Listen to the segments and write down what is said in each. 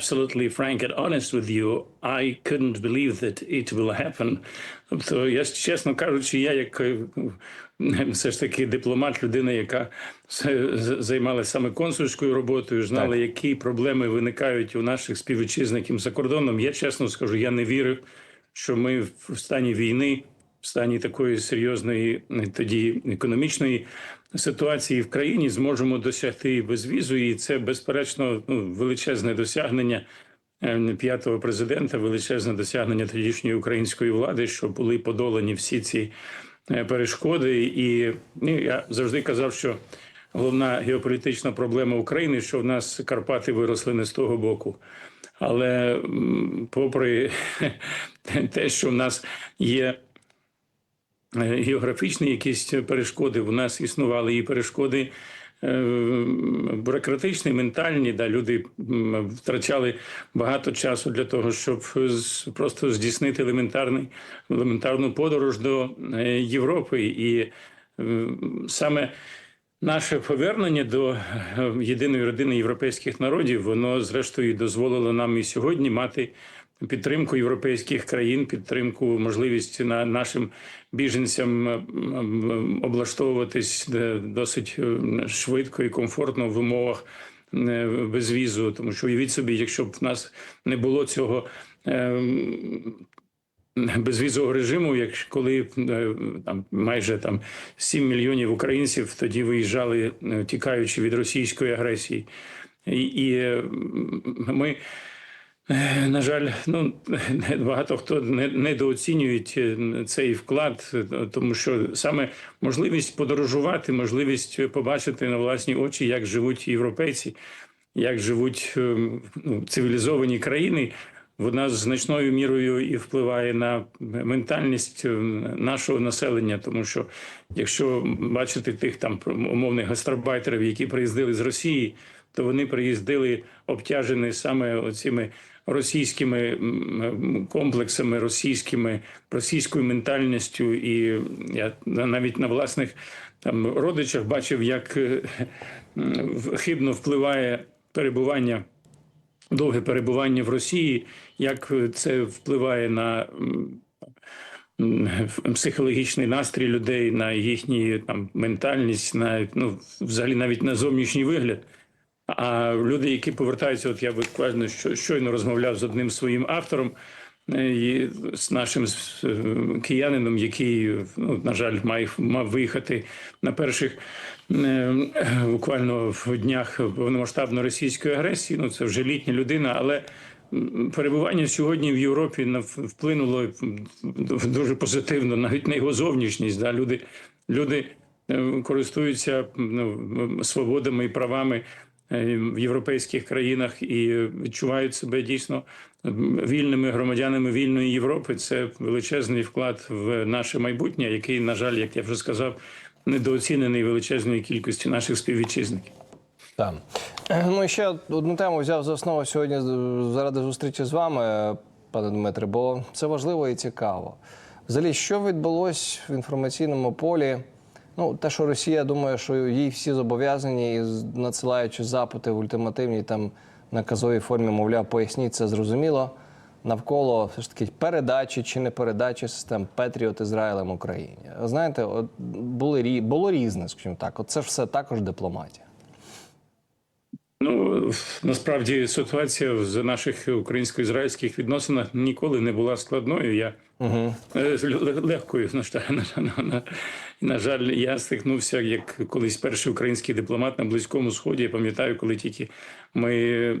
absolutely frank and honest with you, I couldn't believe that it will happen. Тобто, я чесно кажучи, я як е, все ж таки дипломат, людина, яка займалася саме консульською роботою, знала, Так. які проблеми виникають у наших співвітчизників за кордоном. Я чесно скажу, я не вірив, що ми в стані війни, в стані такої серйозної е, тоді економічної ситуації в країні зможемо досягти безвізу, і це безперечно ну, величезне досягнення е, п'ятого президента, величезне досягнення тодішньої української влади, що були подолані всі ці е, перешкоди. І ну, я завжди казав, що головна геополітична проблема України, що в нас Карпати виросли не з того боку. Але попри те, що в нас є географічні якісь перешкоди, у нас існували і перешкоди е, бюрократичні, ментальні, да, люди втрачали багато часу для того, щоб просто здійснити елементарний, елементарну подорож до е, Європи. І е, саме Наше повернення до е, єдиної родини європейських народів, воно зрештою дозволило нам і сьогодні мати підтримку європейських країн, підтримку, можливість на нашим біженцям е, облаштовуватись е, досить е, швидко і комфортно в умовах е, безвізу. Тому що уявіть собі, якщо б в нас не було цього. е, безвізового режиму, як коли е, там майже там 7 мільйонів українців тоді виїжджали, е, тікаючи від російської агресії, і, і е, ми. На жаль, ну багато хто не недооцінюють е, цей вклад, тому що саме можливість подорожувати, можливість побачити на власні очі, як живуть європейці, як живуть е, ну, цивілізовані країни, вона значною мірою і впливає на ментальність е, нашого населення, тому що якщо бачити тих там умовних гастарбайтерів, які приїздили з Росії, то вони приїздили обтяжені саме оціми російськими комплексами, російськими російською ментальністю, і я навіть на власних там родичах бачив, як е, хибно впливає перебування довге перебування в Росії, як це впливає на психологічний настрій людей, на їхню там ментальність, на ну взагалі навіть на зовнішній вигляд. А люди, які повертаються, от я буквально щойно розмовляв з одним своїм автором. е, І з нашим киянином, який ну, на жаль, мав, мав виїхати на перших е, буквально в днях повномасштабної російської агресії. Ну це вже літня людина, але перебування сьогодні в Європі вплинуло дуже позитивно, навіть на його зовнішність. Да? Люди, люди е, користуються ну, свободами і правами в європейських країнах і відчувають себе дійсно вільними громадянами вільної Європи. Це величезний вклад в наше майбутнє, який, на жаль, як я вже сказав, недооцінений величезною кількістю наших співвітчизників. Так. Ну ще одну тему взяв за основу сьогодні заради зустрічі з вами, пане Дмитре, бо це важливо і цікаво. Взагалі, що відбулось в інформаційному полі? Ну, те, що Росія думає, що їй всі зобов'язані, і надсилаючи запити в ультимативній там наказовій формі, мовляв, поясніть це зрозуміло. Навколо все ж таки передачі чи не передачі систем Петріот Ізраїлем Україні. Знаєте, от були було різне, скажімо так. От це ж все також дипломатія. Ну насправді ситуація в наших українсько-ізраїльських відносинах ніколи не була складною. Я Угу. легкою. На, жаль, на, на, на, на жаль, я стикнувся як колись перший український дипломат на близькому сході. Я пам'ятаю, коли тільки ми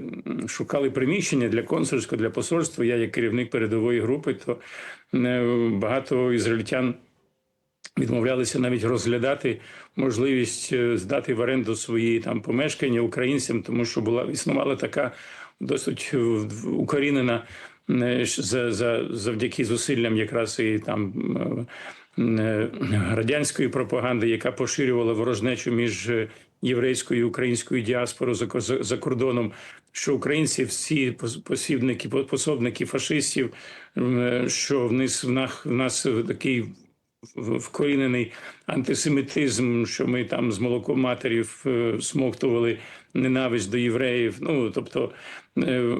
шукали приміщення для консульського, для посольства. Я як керівник передової групи, то е, багато ізраїльтян відмовлялися навіть розглядати можливість е, здати в оренду свої там помешкання українцям, тому що була існувала така досить укорінена е, за, за завдяки зусиллям якраз і там. е, Радянської пропаганди, яка поширювала ворожнечу між єврейською і українською діаспорою за, за, за кордоном, що українці всі посібники, пособники фашистів, що в нас, в нас, такий вкорінений антисемітизм, що ми там з молоком матерів е, смоктували ненависть до євреїв. Ну тобто е,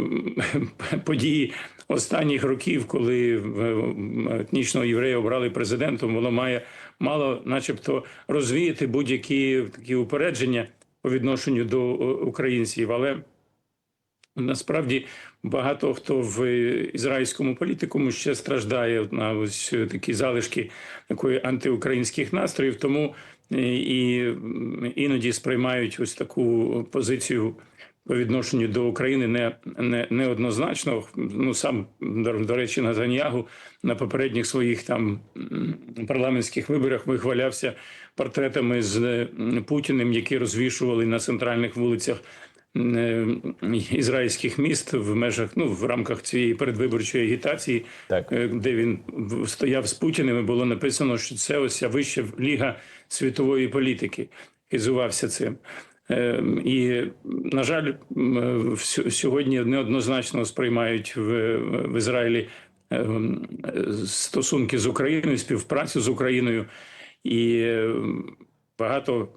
події останніх років, коли е, етнічного єврея обрали президентом, воно має мало, начебто, розвіяти будь-які такі упередження по відношенню до українців, але Насправді багато хто в ізраїльському політикуму ще страждає на ось такі залишки такої антиукраїнських настроїв, тому е, і іноді сприймають ось таку позицію по відношенню до України не, не, неоднозначно. Ну сам до, речі, Назаньягу на попередніх своїх там парламентських виборах вихвалявся портретами з е, Путіним, які розвішували на центральних вулицях е, ізраїльських міст в межах, ну в рамках цієї передвиборчої агітації, Так. е, де він стояв з Путіним, і було написано, що це ось ця вища ліга світової політики. Хизувався цим. Е, І, на жаль, е, сьогодні неоднозначно сприймають в, в Ізраїлі е, е, стосунки з Україною, співпрацю з Україною. І е, багато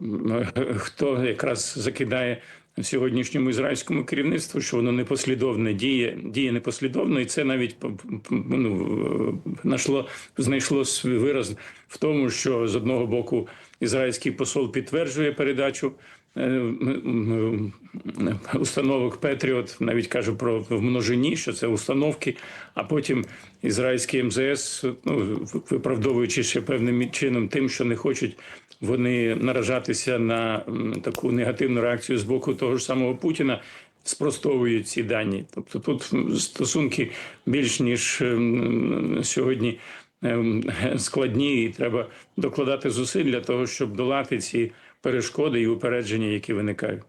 хто якраз закидає сьогоднішньому ізраїльському керівництву, що воно непослідовне діє, діє непослідовно, і це навіть ну, нашло, знайшло свій вираз в тому, що з одного боку ізраїльський посол підтверджує передачу. е, Установок Петріот навіть каже про в множині, що це установки. А потім ізраїльський МЗС, ну виправдовуючи ще певним чином тим, що не хочуть вони наражатися на таку негативну реакцію з боку того ж самого Путіна, спростовують ці дані. Тобто тут стосунки більш ніж ем, сьогодні ем, складні, і треба докладати зусиль для того, щоб долати ці перешкоди і упередження, які виникають.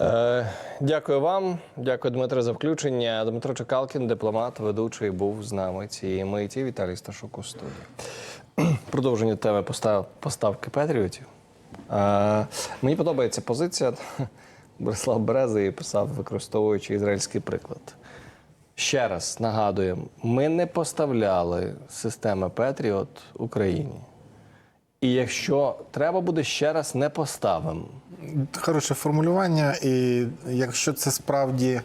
Е, дякую вам. Дякую, Дмитре, за включення. Дмитро Чекалкін, дипломат, ведучий, був з нами цієї миті. Віталій Сташук у студії. Продовження теми постав, поставки Петріотів. Мені подобається позиція. Борислав Береза її писав, використовуючи ізраїльський приклад. Ще раз нагадуємо, ми не поставляли системи Петріот Україні. І якщо треба буде ще раз, не поставимо. Хороше формулювання, і якщо це справді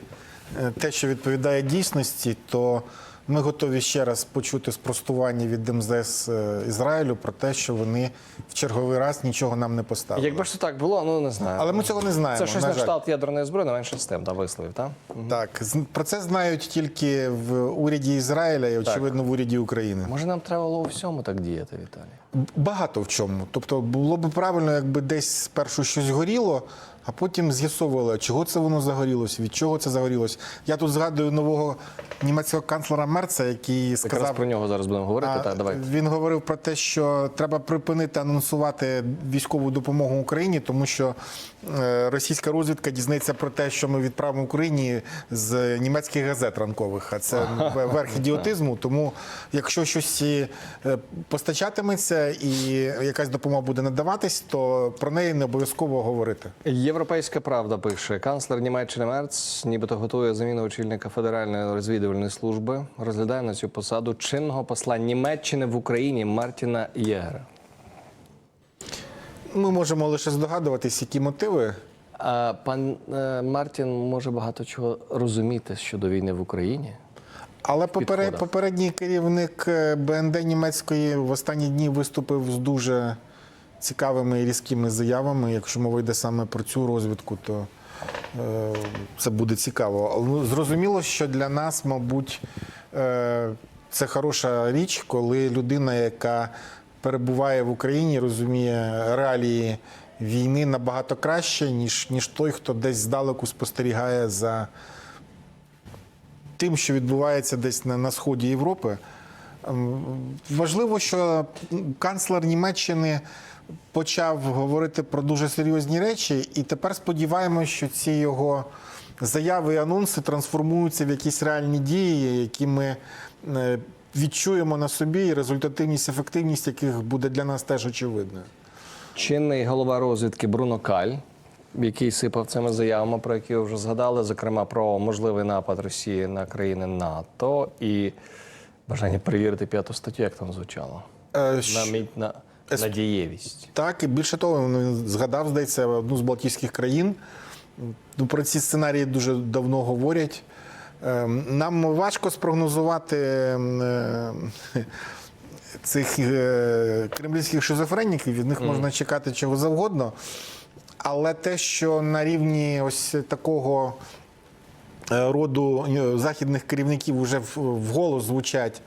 е, те, що відповідає дійсності, то ми готові ще раз почути спростування від МЗС е, Ізраїлю про те, що вони в черговий раз нічого нам не поставили. Якби ж це так було, ну не знаю. Але ми цього не знаємо. Це щось на на кшталт ядерної зброї, менше менше тим да, висловив, так? Так, з- про це знають тільки в уряді Ізраїля і, очевидно, в уряді України. Може, нам треба було у всьому так діяти, Віталій? Багато в чому. Тобто було б правильно, якби десь спершу щось горіло, а потім з'ясовували, чого це воно загорілось, від чого це загорілось. Я тут згадую нового німецького канцлера Мерца, який Якраз сказав. про нього зараз будемо говорити. А, так, давайте. Він говорив про те, що треба припинити анонсувати військову допомогу Україні, тому що е, російська розвідка дізнається про те, що ми відправимо Україні з німецьких газет ранкових. А це верх ідіотизму. Тому, якщо щось е, і якась допомога буде надаватись, то про неї не обов'язково говорити. Європейська правда пише: канцлер Німеччини Мерц, нібито готує заміну очільника Федеральної розвідувальної служби. Розглядає на цю посаду чинного посла Німеччини в Україні Мартіна Єгера. Ми можемо лише здогадуватись, які мотиви. Пан е, Мартін може багато чого розуміти щодо війни в Україні. Але підходах. попередній керівник е, БНД німецької в останні дні виступив з дуже цікавими і різкими заявами. Якщо мова йде саме про цю розвідку, то е, це буде цікаво. Ну, Зрозуміло, що для нас, мабуть, е, це хороша річ, коли людина, яка перебуває в Україні, розуміє реалії війни набагато краще, ніж, ніж той, хто десь здалеку спостерігає за тим, що відбувається десь на, на сході Європи. Ем, Важливо, що канцлер Німеччини почав говорити про дуже серйозні речі, і тепер сподіваємося, що ці його заяви і анонси трансформуються в якісь реальні дії, які ми е, відчуємо на собі, і результативність, ефективність яких буде для нас теж очевидною. Чинний голова розвідки Бруно Каль, який сипав цими заявами, про які ви вже згадали, зокрема про можливий напад Росії на країни НАТО і бажання перевірити п'яту статтю, як там звучало. Е, На, на, на дієвість. Так, і більше того, він згадав, здається, одну з Балтійських країн, Ну, про ці сценарії дуже давно говорять. Ем, Нам важко спрогнозувати ем, е, цих е, кремлівських шизофреніків, від них можна чекати чого завгодно. Але те, що на рівні ось такого е, роду е, західних керівників вже вголос звучать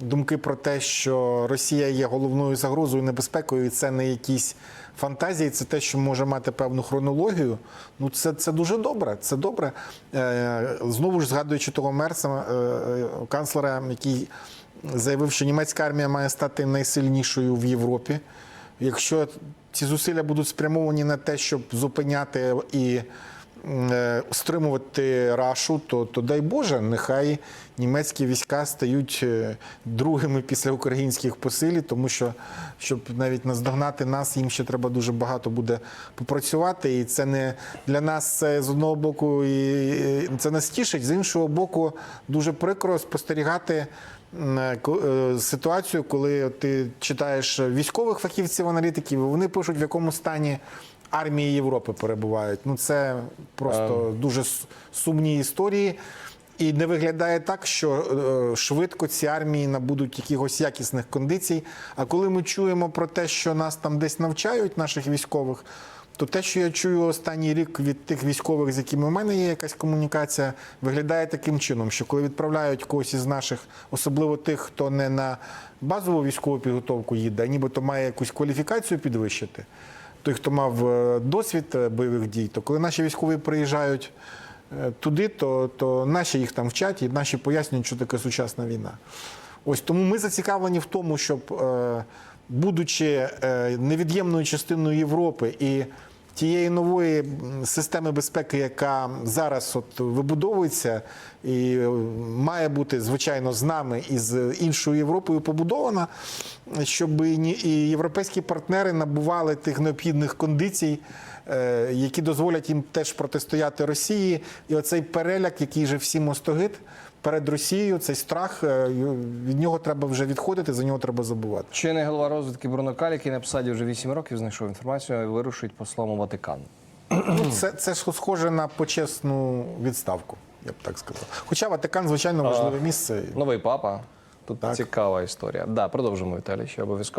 думки про те, що Росія є головною загрозою, небезпекою, і це не якісь фантазії, це те, що може мати певну хронологію. Ну це, це дуже добре. Це добре. Е, Знову ж згадуючи того Мерса, канцлера, який заявив, що німецька армія має стати найсильнішою в Європі. Якщо ці зусилля будуть спрямовані на те, щоб зупиняти і стримувати рашу, то, то дай Боже, нехай німецькі війська стають е, другими після українських по силі, тому що щоб навіть наздогнати нас, їм ще треба дуже багато буде попрацювати. І це не для нас це з одного боку і це нас тішить, з іншого боку, дуже прикро спостерігати. е, е, Ситуацію, коли ти читаєш військових фахівців, аналітиків, і вони пишуть, в якому стані армії Європи перебувають. Ну це просто дуже сумні історії. І не виглядає так, що е, швидко ці армії набудуть якихось якісних кондицій. А коли ми чуємо про те, що нас там десь навчають, наших військових, то те, що я чую останній рік від тих військових, з якими в мене є якась комунікація, виглядає таким чином, що коли відправляють когось із наших, особливо тих, хто не на базову військову підготовку їде, а нібито має якусь кваліфікацію підвищити, той, хто мав е, досвід е, бойових дій, то коли наші військові приїжджають е, туди, то, то наші їх там вчать і наші пояснюють, що таке сучасна війна. Ось тому ми зацікавлені в тому, щоб, будучи невід'ємною частиною Європи і тієї нової системи безпеки, яка зараз от вибудовується і е, має бути звичайно з нами і з іншою Європою побудована, щоб і європейські партнери набували тих необхідних кондицій, е, які дозволять їм теж протистояти Росії. І оцей переляк, який же всім остогид перед Росією, цей страх е, від нього треба вже відходити, за нього треба забувати. Чинний голова розвідки Бронокаль, який на посаді вже 8 років, знайшов інформацію і вирушить послом у Ватикан. Ну, це, це ж схоже на почесну відставку, я б так сказав. Хоча Ватикан, звичайно, важливе місце. Новий папа. Тут Так. цікава історія. Да, продовжимо Віталій, ще обов'язково.